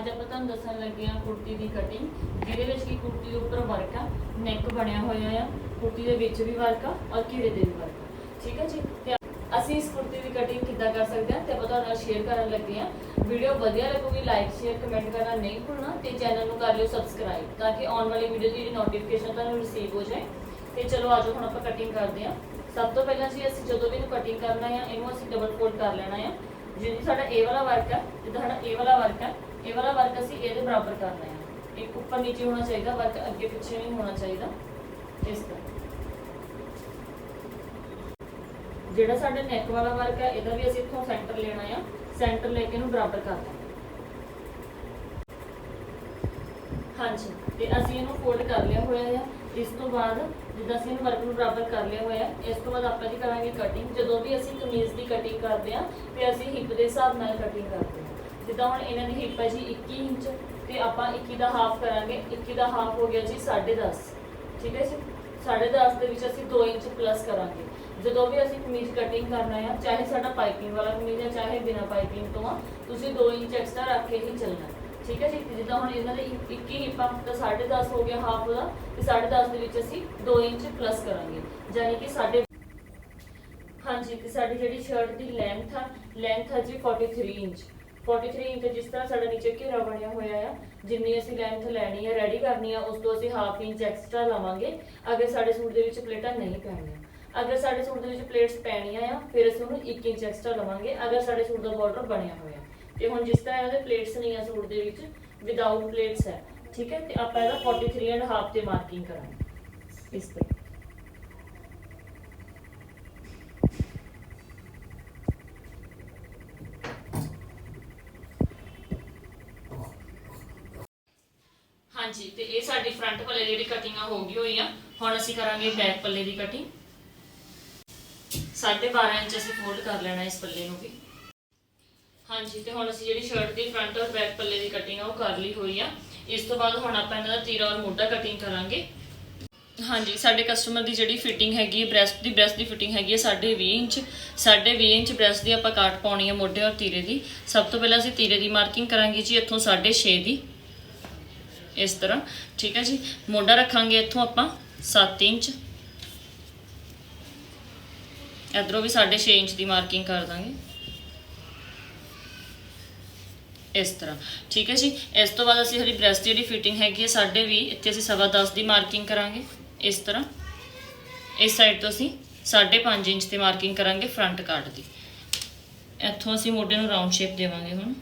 ਅੱਜ ਆਪਾਂ ਤੁਹਾਨੂੰ ਦੱਸਣ ਲੱਗੇ ਆ ਕੁੜਤੀ ਦੀ ਕਟਿੰਗ ਜਿਹਦੇ ਵਿੱਚ ਕੀ ਕੁੜਤੀ ਦੇ ਉੱਪਰ ਵਰਕ ਆ ਨੈਕ ਬਣਿਆ ਹੋਇਆ ਆ, ਕੁੜਤੀ ਦੇ ਵਿੱਚ ਵੀ ਵਰਕ ਆ ਔਰ ਘੇਰੇ ਦੇ ਵੀ ਵਰਕ ਆ। ਠੀਕ ਹੈ ਜੀ? ਤੇ ਅਸੀਂ ਇਸ ਕੁੜਤੀ ਦੀ ਕਟਿੰਗ ਕਿੱਦਾਂ ਕਰ ਸਕਦੇ ਹਾਂ? ਤੇ ਆਪਾਂ ਤੁਹਾਡੇ ਨਾਲ ਸ਼ੇਅਰ ਕਰਨ ਲੱਗੇ ਆ ਵੀਡੀਓ ਵਧੀਆ ਲੱਗੂਗੀ ਲਾਈਕ ਸ਼ੇਅਰ ਕਮੈਂਟ ਕਰਨਾ ਨਹੀਂ ਭੁੱਲਣਾ ਤੇ ਚੈਨਲ ਨੂੰ ਕਰ ਲਿਓ ਸਬਸਕ੍ਰਾਈਬ ਤਾਂ ਕਿ ਆਉਣ ਵਾਲੀ ਵੀਡੀਓ ਦੀ ਜਿਹੜੀ ਨੋਟੀਫਿਕੇਸ਼ਨ ਤੁਹਾਨੂੰ ਰਿਸੀਵ ਹੋ ਜਾਏ। ਤੇ ਚਲੋ ਆਜੋ ਹੁਣ ਆਪਾਂ ਕਟਿੰਗ ਕਰਦੇ ਆ ਸਭ ਤੋਂ ਪਹਿਲਾਂ ਜੀ, ਅਸੀਂ ਜਦੋਂ ਵੀ ਇਹਨੂੰ ਕਟਿੰਗ ਕਰਨਾ ਆ, ਇਹਨੂੰ ਅਸੀਂ ਡਬਲ ਫੋਲਡ ਕਰ ਲੈਣਾ ਆ। ਜਿਹੜੀ ਸਾਡਾ ਇਹ ਵਾਲਾ ਵਰਕ ਹੈ ਜਿੱਦਾਂ ਸਾਡਾ ਇਹ ਵਾਲਾ ਵਰਕ ਹੈ ਇਹ ਵਾਲਾ ਵਰਕ ਅਸੀਂ ਇਹਦੇ ਬਰਾਬਰ ਕਰਨਾ ਹੈ। ਇੱਕ ਉੱਪਰ ਨੀਚੇ ਹੋਣਾ ਚਾਹੀਦਾ ਵਰਕ ਅੱਗੇ ਪਿੱਛੇ ਨਹੀਂ ਹੋਣਾ ਚਾਹੀਦਾ। ਇਸ ਤਰ੍ਹਾਂ। ਜਿਹੜਾ ਸਾਡਾ ਨੈਕ ਵਾਲਾ ਵਰਕ ਹੈ, ਇਹਦਾ ਵੀ ਅਸੀਂ ਇੱਥੋਂ ਸੈਂਟਰ ਲੈਣਾ ਆ। ਸੈਂਟਰ ਲੈ ਕੇ ਇਹਨੂੰ ਬਰਾਬਰ ਕਰਨਾ ਹਾਂਜੀ, ਤੇ ਅਸੀਂ ਇਹਨੂੰ ਫੋਲਡ ਕਰ ਲਿਆ ਹੋਇਆ ਹੈ ਇਸ ਤੋਂ ਬਾਅਦ ਜਿੱਦਾਂ ਅਸੀਂ ਇਹਨੂੰ ਵਰਕ ਨੂੰ ਬਰਾਬਰ ਕਰ ਲਿਆ ਹੋਇਆ, ਇਸ ਤੋਂ ਬਾਅਦ ਆਪਾਂ ਜੀ ਕਰਾਂਗੇ ਕਟਿੰਗ ਜਦੋਂ ਵੀ ਅਸੀਂ ਕਮੀਜ਼ ਦੀ ਕਟਿੰਗ ਕਰਦੇ ਆ, ਤੇ ਅਸੀਂ ਹਿੱਪ ਦੇ ਹਿਸਾਬ ਨਾਲ ਕਟਿੰਗ ਕਰਦੇ ਜਿੱਦਾਂ ਹੁਣ ਇਹਨਾਂ ਦੀ ਹਿੱਪ ਹੈ ਜੀ 21 ਇੰਚ ਤੇ ਆਪਾਂ 21 ਦਾ ਹਾਫ ਕਰਾਂਗੇ 21 ਦਾ ਹਾਫ ਹੋ ਗਿਆ ਜੀ 10.5 ਠੀਕ ਹੈ ਜੀ? 10.5 ਦੇ ਵਿੱਚ ਅਸੀਂ 2 ਇੰਚ ਪਲੱਸ ਕਰਾਂਗੇ। ਜਦੋਂ ਵੀ ਅਸੀਂ ਕਮੀਜ਼ ਕਟਿੰਗ ਕਰਨਾ ਆ, ਚਾਹੇ ਸਾਡਾ ਪਾਈਪਿੰਗ ਵਾਲਾ ਕਮੀਜ਼ ਹੈ ਚਾਹੇ ਬਿਨਾ ਪਾਈਪਿੰਗ ਤੋਂ ਆ, ਤੁਸੀਂ 2 ਇੰਚ ਐਕਸਟਰਾ ਰੱਖ ਕੇ ਹੀ ਚੱਲਣਾ। ਠੀਕ ਹੈ ਜੀ? ਜਿੱਦਾਂ ਹੁਣ ਇਹਨਾਂ ਦੇ 21 ਹਿੱਪਾਂ ਤਾਂ 10.5 ਹੋ ਗਿਆ ਹਾਫ ਦਾ, ਤੇ 10.5 ਦੇ ਵਿੱਚ ਅਸੀਂ 2 ਇੰਚ ਪਲੱਸ ਕਰਾਂਗੇ। ਯਾਨੀ ਕਿ ਸਾਡੇ ਹਾਂਜੀ, ਤੇ ਸਾਡੀ ਜਿਹੜੀ ਸ਼ਰਟ ਦੀ ਲੈਂਥ ਆ ਲੈਂਥ ਹੈ ਜੀ 43 ਇੰਚ। 43 ਇੰਚ ਜਿਸ ਤਰ੍ਹਾਂ ਸਾਡਾ ਨੀਚੇ ਘੇਰਾ ਬਣਿਆ ਹੋਇਆ ਆ, ਜਿੰਨੀ ਅਸੀਂ ਲੈਂਥ ਲੈਣੀ ਆ ਰੈਡੀ ਕਰਨੀ ਆ, ਉਸ ਤੋਂ ਅਸੀਂ ਹਾਫ ਇੰਚ ਐਕਸਟਰਾ ਲਵਾਂਗੇ। ਅਗਰ ਸਾਡੇ ਸੂਟ ਦੇ ਵਿੱਚ ਪਲੇਟਾਂ ਨਹੀਂ ਪੈਣੀਆਂ। ਅਗਰ ਸਾਡੇ ਸੂਟ ਦੇ ਵਿੱਚ ਪਲੇਟਸ ਪੈਣੀਆਂ ਆ, ਫਿਰ ਅਸੀਂ ਉਹਨੂੰ 1 ਇੰਚ ਐਕਸਟਰਾ ਲਵਾਂਗੇ, ਅਗਰ ਸਾਡੇ ਸੂਟ ਦਾ ਬਾਰਡਰ ਬਣਿਆ ਹੋਇਆ। ਤੇ ਹੁਣ ਜਿਸ ਤਰ੍ਹਾਂ ਇਹਦੇ ਪਲੇਟਸ ਨਹੀਂ ਆ ਸੂਟ ਦੇ ਵਿੱਚ ਵਿਦਆਊਟ ਪਲੇਟਸ ਹੈ। ਠੀਕ ਹੈ? ਤੇ ਆਪਾਂ ਇਹਦਾ 43 ਐਂਡ ਹਾਫ ਤੇ ਮਾਰਕਿੰਗ ਕਰਾਂਗੇ। ਇਸ ਤਰ੍ਹਾਂ। ਹਾਂਜੀ, ਤੇ ਇਹ ਸਾਡੀ ਫਰੰਟ ਪੱਲੇ ਦੀ ਜਿਹੜੀ ਕਟਿੰਗ ਆ, ਹੋ ਗਈ ਹੋਈ ਆ। ਹੁਣ ਅਸੀਂ ਕਰਾਂਗੇ ਬੈਕ ਪੱਲੇ ਦੀ ਕਟਿੰਗ 12.5 ਇੰਚ ਅਸੀਂ ਫੋਲਡ ਕਰ ਲੈਣਾ ਇਸ ਪੱਲੇ ਨੂੰ ਵੀ। ਹਾਂਜੀ, ਤੇ ਹੁਣ ਅਸੀਂ ਜਿਹੜੀ ਸ਼ਰਟ ਦੀ ਫਰੰਟ ਔਰ ਬੈਕ ਪੱਲੇ ਦੀ ਕਟਿੰਗ ਆ, ਉਹ ਕਰ ਲਈ ਹੋਈ ਆ। ਇਸ ਤੋਂ ਬਾਅਦ ਹੁਣ ਆਪਾਂ ਇਹਨਾਂ ਦਾ ਤੀਰਾ ਔਰ ਮੋਢਾ ਕਟਿੰਗ ਕਰਾਂਗੇ। ਹਾਂਜੀ, ਸਾਡੇ ਕਸਟਮਰ ਦੀ ਜਿਹੜੀ ਫਿਟਿੰਗ ਹੈਗੀ ਹੈ ਬ੍ਰੈਸਟ ਦੀ ਬ੍ਰੈਸਟ ਦੀ ਫਿਟਿੰਗ ਹੈਗੀ ਹੈ 20 ਇੰਚ। 20 ਇੰਚ ਬ੍ਰੈਸਟ ਦੀ ਆਪਾਂ ਕਾਟ ਪਾਉਣੀ ਹੈ ਮੋਢੇ ਔਰ ਤੀਰੇ ਦੀ। ਸਭ ਤੋਂ ਪਹਿਲਾਂ ਅਸੀਂ ਤੀਰੇ ਦੀ ਮਾਰਕਿੰਗ ਕਰਾਂਗੇ ਜੀ, ਇੱਥੋਂ 6.5 ਦੀ। ਇਸ ਤਰ੍ਹਾਂ, ਠੀਕ ਹੈ ਜੀ? ਮੋਢਾ ਰੱਖਾਂਗੇ ਇੱਥੋਂ ਆਪਾਂ 7 ਇੰਚ। ਇਧਰੋਂ ਵੀ 6.5 ਇੰਚ ਦੀ ਮਾਰਕਿੰਗ ਕਰ ਦਾਂਗੇ। ਇਸ ਤਰ੍ਹਾਂ, ਠੀਕ ਹੈ ਜੀ? ਇਸ ਤੋਂ ਬਾਅਦ ਅਸੀਂ ਸਾਡੀ ਬ੍ਰੈਸਟ ਦੀ ਜਿਹੜੀ ਫਿਟਿੰਗ ਹੈਗੀ ਹੈ 20 ਇੱਥੇ ਅਸੀਂ 10.5 ਦੀ ਮਾਰਕਿੰਗ ਕਰਾਂਗੇ, ਇਸ ਤਰ੍ਹਾਂ। ਇਸ ਸਾਈਡ ਤੋਂ ਅਸੀਂ 5.5 ਇੰਚ ਤੇ ਮਾਰਕਿੰਗ ਕਰਾਂਗੇ, ਫਰੰਟ ਕਾਟ ਦੀ। ਇੱਥੋਂ ਅਸੀਂ ਮੋਢੇ ਨੂੰ ਰਾਉਂਡ ਸ਼ੇਪ ਦੇਵਾਂਗੇ ਹੁਣ।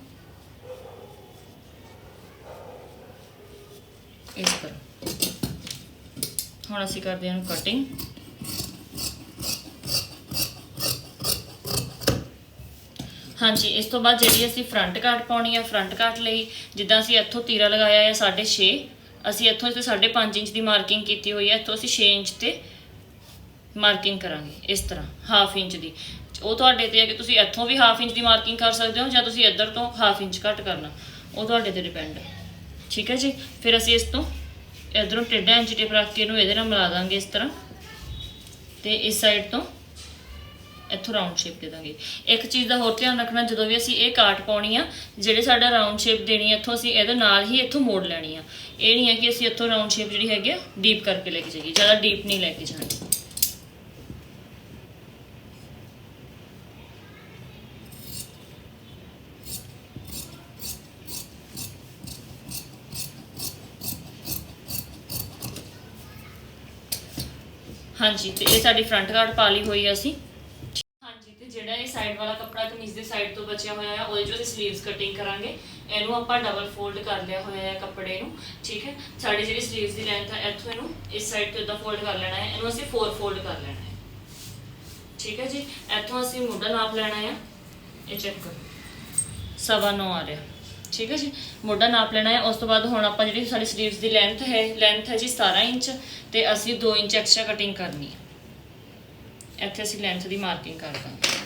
ਇਸ ਤਰ੍ਹਾਂ। ਹੁਣ ਅਸੀਂ ਕਰਦੇ ਹਾਂ ਕਟਿੰਗ ਹਾਂਜੀ, ਇਸ ਤੋਂ ਬਾਅਦ ਜਿਹੜੀ ਅਸੀਂ ਫਰੰਟ ਕਾਟ ਪਾਉਣੀ ਹੈ ਫਰੰਟ ਕਾਟ ਲਈ ਜਿੱਦਾਂ ਅਸੀਂ ਇੱਥੋਂ ਤੀਰਾ ਲਗਾਇਆ ਹੈ 6.5 ਅਸੀਂ ਇੱਥੋਂ ਤੇ 5.5 ਇੰਚ ਦੀ ਮਾਰਕਿੰਗ ਕੀਤੀ ਹੋਈ ਹੈ ਇੱਥੋਂ ਅਸੀਂ 6 ਇੰਚ ਤੇ ਮਾਰਕਿੰਗ ਕਰਾਂਗੇ, ਇਸ ਤਰ੍ਹਾਂ ਹਾਫ ਇੰਚ ਦੀ। ਉਹ ਤੁਹਾਡੇ ਤੇ ਹੈ ਕਿ ਤੁਸੀਂ ਇੱਥੋਂ ਵੀ ਹਾਫ ਇੰਚ ਦੀ ਮਾਰਕਿੰਗ ਕਰ ਸਕਦੇ ਹੋ ਜਾਂ ਤੁਸੀਂ ਇੱਧਰ ਤੋਂ ਹਾਫ ਇੰਚ ਘੱਟ ਕਰਨਾ, ਉਹ ਤੁਹਾਡੇ ਤੇ ਡਿਪੈਂਡ ਹੈ ਠੀਕ ਹੈ ਜੀ? ਫਿਰ ਅਸੀਂ ਇਸ ਤੋਂ ਇਧਰੋਂ ਟੇਢਾ ਇੰਚ ਟੇਪ ਰੱਖ ਕੇ ਇਹਨੂੰ ਇਹਦੇ ਨਾਲ ਮਿਲਾ ਦਾਂਗੇ ਇਸ ਤਰ੍ਹਾਂ ਤੇ ਇਸ ਸਾਈਡ ਤੋਂ ਇੱਥੋਂ ਰਾਉਂਡ ਸ਼ੇਪ ਦੇ ਦਾਂਗੇ। ਇੱਕ ਚੀਜ਼ ਦਾ ਹੋਰ ਧਿਆਨ ਰੱਖਣਾ, ਜਦੋਂ ਵੀ ਅਸੀਂ ਇਹ ਕਾਟ ਪਾਉਣੀ ਆ, ਜਿਹੜੇ ਸਾਡਾ ਰਾਉਂਡ ਸ਼ੇਪ ਦੇਣੀ ਹੈ ਇੱਥੋਂ ਅਸੀਂ ਇਹਦੇ ਨਾਲ ਹੀ ਇੱਥੋਂ ਮੋੜ ਲੈਣੀ ਆ। ਇਹ ਨਹੀਂ ਹੈ ਕਿ ਅਸੀਂ ਇੱਥੋਂ ਰਾਉਂਡ ਸ਼ੇਪ ਜਿਹੜੀ ਹੈਗੀ ਆ ਡੀਪ ਕਰਕੇ ਲੈ ਕੇ ਜਾਈਏ, ਜ਼ਿਆਦਾ ਡੀਪ ਨਹੀਂ ਲੈ ਕੇ ਜਾਣੀ। ਹਾਂਜੀ, ਤੇ ਇਹ ਸਾਡੀ ਫਰੰਟ ਕਾਰਡ ਪਾ ਲਈ ਹੋਈ ਆ ਅਸੀਂ। ਹਾਂਜੀ, ਤੇ ਜਿਹੜਾ ਇਹ ਸਾਈਡ ਵਾਲਾ ਕੱਪੜਾ ਕਮੀਜ਼ ਦੇ ਸਾਈਡ ਤੋਂ ਬਚਿਆ ਹੋਇਆ ਆ ਉਹਦੇ ਚੋਂ ਅਸੀਂ ਸਲੀਵਸ ਕਟਿੰਗ ਕਰਾਂਗੇ। ਇਹਨੂੰ ਆਪਾਂ ਡਬਲ ਫੋਲਡ ਕਰ ਲਿਆ ਹੋਇਆ ਹੈ ਕੱਪੜੇ ਨੂੰ, ਠੀਕ ਹੈ? ਸਾਡੀ ਜਿਹੜੀ ਸਲੀਵਸ ਦੀ ਲੈਂਥ ਹੈ, ਇੱਥੋਂ ਇਹਨੂੰ ਇਸ ਸਾਈਡ ਤੋਂ ਇਦਾਂ ਫੋਲਡ ਕਰ ਲੈਣਾ ਹੈ। ਇਹਨੂੰ ਅਸੀਂ 4 ਫੋਲਡ ਕਰ ਲੈਣਾ ਹੈ। ਠੀਕ ਹੈ ਜੀ? ਇੱਥੋਂ ਅਸੀਂ ਮੋਢਾ ਨਾਪ ਲੈਣਾ ਹੈ। ਇਹ ਚੈੱਕ ਕਰੋ। ਸਵਾ ਨੌ ਆ ਰਿਹਾ। ਠੀਕ ਹੈ ਜੀ? ਮੋਢਾ ਨਾਪ ਲੈਣਾ ਹੈ, ਉਸ ਤੋਂ ਬਾਅਦ ਹੁਣ ਆਪਾਂ ਜਿਹੜੀ ਸਾਡੀ ਸਲੀਵਸ ਦੀ ਲੈਂਥ ਹੈ ਲੈਂਥ ਹੈ ਜੀ 17 ਇੰਚ ਤੇ ਅਸੀਂ 2 ਇੰਚ ਐਕਸਟਰਾ ਕਟਿੰਗ ਕਰਨੀ ਹੈ। ਇੱਥੇ ਅਸੀਂ ਲੈਂਥ ਦੀ ਮਾਰਕਿੰਗ ਕਰ ਦਾਂਗੇ।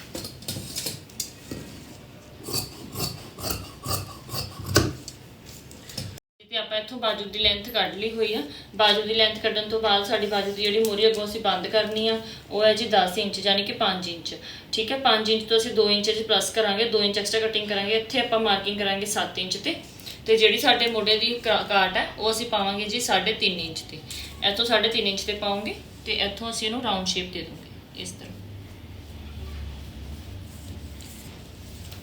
ਤੇ ਆਪਾਂ ਇੱਥੋਂ ਬਾਜੂ ਦੀ ਲੈਂਥ ਕੱਢ ਲਈ ਹੋਈ ਆ। ਬਾਜੂ ਦੀ ਲੈਂਥ ਕੱਢਣ ਤੋਂ ਬਾਅਦ ਸਾਡੀ ਬਾਜੂ ਦੀ ਜਿਹੜੀ ਮੋਰੀ ਅੱਗੋਂ ਅਸੀਂ ਬੰਦ ਕਰਨੀ ਆ। ਉਹ ਹੈ ਜੀ 10 ਇੰਚ, ਯਾਨੀ ਕਿ 5 ਇੰਚ। ਠੀਕ ਹੈ 5 ਇੰਚ ਤੋਂ ਅਸੀਂ 2 ਇੰਚ ਚ ਪਲੱਸ ਕਰਾਂਗੇ 2 ਇੰਚ ਐਕਸਟਰਾ ਕਟਿੰਗ ਕਰਾਂਗੇ, ਇੱਥੇ ਆਪਾਂ ਮਾਰਕਿੰਗ ਕਰਾਂਗੇ 7 ਇੰਚ ਤੇ। ਤੇ ਜਿਹੜੀ ਸਾਡੇ ਮੋਢੇ ਦੀ ਕਾ- ਕਾਟ ਹੈ, ਉਹ ਅਸੀਂ ਪਾਵਾਂਗੇ ਜੀ 3.5 ਇੰਚ ਤੇ। ਇੱਥੋਂ 3.5 ਇੰਚ ਤੇ ਪਾਉਂਗੇ ਤੇ ਇੱਥੋਂ ਅਸੀਂ ਇਹਨੂੰ ਰਾਉਂਡ ਸ਼ੇਪ ਦੇ ਦੂੰਗੇ, ਇਸ ਤਰ੍ਹਾਂ।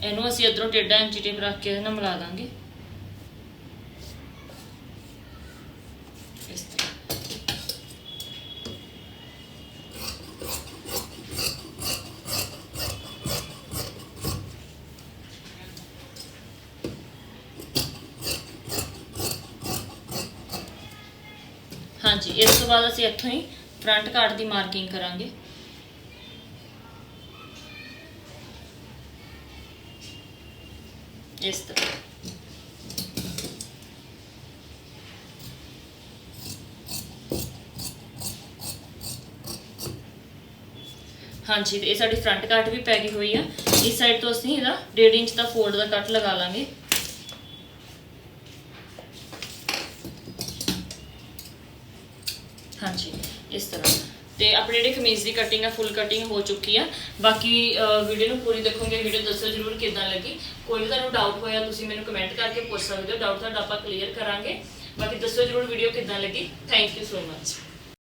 ਇਹਨੂੰ ਅਸੀਂ ਇਧਰੋਂ ਟੇਢਾ ਇੰਚੀ ਟੇਪ ਰੱਖ ਕੇ ਇਹਦੇ ਨਾਲ ਮਿਲਾ ਦਾਂਗੇ ਇਸ ਤਰ੍ਹਾਂ ਹਾਂਜੀ, ਇਸ ਤੋਂ ਬਾਅਦ ਅਸੀਂ ਇੱਥੋਂ ਹੀ ਫਰੰਟ ਕਾਰਡ ਦੀ ਮਾਰਕਿੰਗ ਕਰਾਂਗੇ। ਇਸ ਤਰ੍ਹਾਂ। ਹਾਂਜੀ, ਤੇ ਇਹ ਸਾਡੀ ਫਰੰਟ ਕੱਟ ਵੀ ਪੈ ਗਈ ਹੋਈ ਆ। ਇਸ ਸਾਈਡ ਤੋਂ ਅਸੀਂ ਇਹਦਾ 1.5 ਇੰਚ ਦਾ ਫੋਲਡ ਦਾ ਕੱਟ ਲਗਾ ਲਾਂਗੇ। ਹਾਂਜੀ, ਇਸ ਤਰ੍ਹਾਂ। ਤੇ ਆਪਣੇ ਜਿਹੜੀ ਕਮੀਜ਼ ਦੀ ਕਟਿੰਗ ਆ ਫੁੱਲ ਕਟਿੰਗ ਹੋ ਚੁੱਕੀ ਆ। ਬਾਕੀ ਵੀਡੀਓ ਨੂੰ ਪੂਰੀ ਦੇਖੋਗੇ ਵੀਡੀਓ ਦੱਸੋ ਜਰੂਰ ਕਿਦਾਂ ਲੱਗੀ। ਕੋਈ ਵੀ ਤੁਹਾਨੂੰ ਡਾਊਟ ਹੋਇਆ, ਤੁਸੀਂ ਮੈਨੂੰ ਕਮੈਂਟ ਕਰਕੇ ਪੁੱਛ ਸਕਦੇ ਹੋ। ਡਾਊਟ ਤੁਹਾਡਾ ਆਪਾਂ ਕਲੀਅਰ ਕਰਾਂਗੇ। ਬਾਕੀ ਦੱਸੋ ਜਰੂਰ ਵੀਡੀਓ ਕਿਦਾਂ ਲੱਗੀ। Thank you so much